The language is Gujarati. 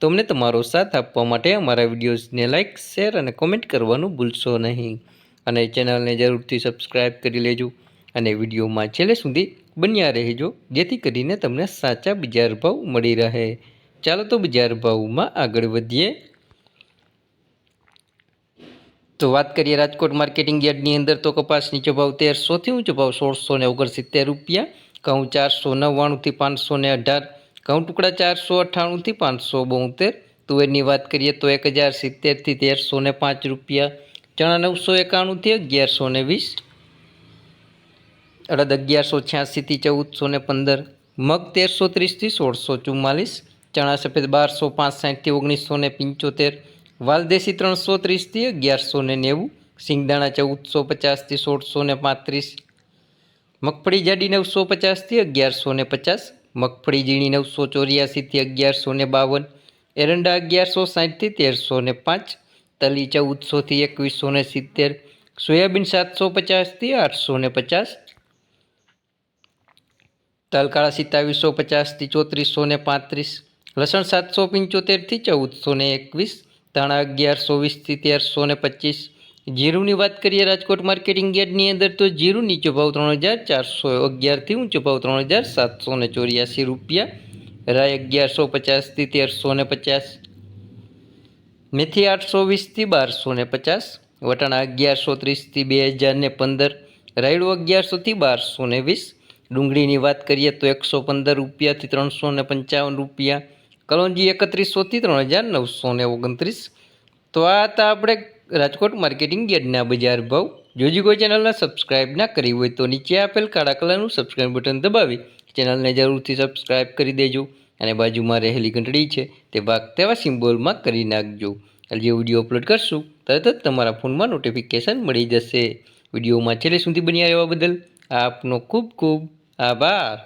તો અમને તમારો સાથ આપવા માટે અમારા વિડીયોઝને લાઇક શેર અને કોમેન્ટ કરવાનું ભૂલશો નહીં. અને ચેનલને જરૂરથી સબસ્ક્રાઇબ કરી લેજો અને વિડીયોમાં છેલ્લે સુધી બન્યા રહેજો, જેથી કરીને તમને સાચા બજાર ભાવ મળી રહે. ચાલો તો બજાર ભાવમાં આગળ વધીએ. તો વાત કરીએ રાજકોટ માર્કેટિંગ યાર્ડની અંદર તો કપાસ નીચો ભાવ તેરસોથી ઊંચો ભાવ સોળસો ને ઓગણસિત્તેર રૂપિયા, ઘઉં ચારસો નવ્વાણુંથી પાંચસો ને અઢાર ઘઉં ટુકડા ચારસો અઠ્ઠાણુંથી પાંચસો બોતેર. તુવેરની વાત કરીએ તો એક હજાર સિત્તેરથી તેરસો ને પાંચ રૂપિયા. ચણા નવસો એકાણુંથી અગિયારસો ને વીસ. અડદ અગિયારસો છ્યાસીથી ચૌદસો ને પંદર. મગ તેરસો ત્રીસથી સોળસો ચુમ્માલીસ. ચણા સફેદ બારસો પાંસઠથી ઓગણીસો ને પંચોતેર. વાલદેશી ત્રણસો ત્રીસથી અગિયારસો ને નેવું. સિંગદાણા ચૌદસો પચાસથી સોળસો ને પાંત્રીસ. મગફળી જાડી નવસો પચાસથી અગિયારસો ને પચાસ. મગફળી ઝીણી નવસો ચોર્યાસીથી અગિયારસો ને બાવન, એરંડા અગિયારસો સાઠથી તેરસો ને પાંચ, તલી ચૌદસોથી એકવીસો ને સિત્તેર, સોયાબીન સાતસો પચાસથી આઠસો ને પચાસ, તલકાળા સિત્તાવીસો પચાસથી ચોત્રીસો ને પાંત્રીસ, લસણ સાતસો પંચોતેરથી ચૌદસો ને એકવીસ, ધાણા અગિયારસો વીસથી તેરસો ને પચીસ જીરુની વાત કરીએ, રાજકોટ માર્કેટિંગ યાર્ડની અંદર તો જીરું નીચો ભાવ ત્રણ હજાર ચારસો અગિયારથી ઊંચો ભાવ ત્રણ હજાર સાતસો ને ચોર્યાસી રૂપિયા. રાય અગિયારસો પચાસથી તેરસો ને પચાસ. મેથી આઠસો વીસથી બારસો ને પચાસ. વટાણા અગિયારસો ત્રીસથી બે હજાર ને પંદર. રાયડું અગિયારસોથી બારસો ને વીસ. ડુંગળીની વાત કરીએ તો એકસો પંદર રૂપિયાથી ત્રણસો ને પંચાવન રૂપિયા. કલોંજી એકત્રીસોથી ત્રણ હજાર નવસો ને ઓગણત્રીસ. તો આ હતા આપણે રાજકોટ માર્કેટિંગ યાર્ડના બજાર ભાવ. જોજીગો ચેનલને સબસ્ક્રાઇબ ના કરી હોય તો નીચે આપેલ કાળા કલરનું સબસ્ક્રાઇબ બટન દબાવી ચેનલને જરૂરથી સબસ્ક્રાઇબ કરી દેજો અને બાજુમાં રહેલી ઘંટડી છે તે ભાગ તેવા સિમ્બોલમાં કરી નાખજો. જે વીડિયો અપલોડ કરશું તરત જ તમારા ફોનમાં નોટિફિકેશન મળી જશે. વિડીયોમાં છેલ્લે સુધી બન્યા રહેવા બદલ આપનો ખૂબ ખૂબ આભાર.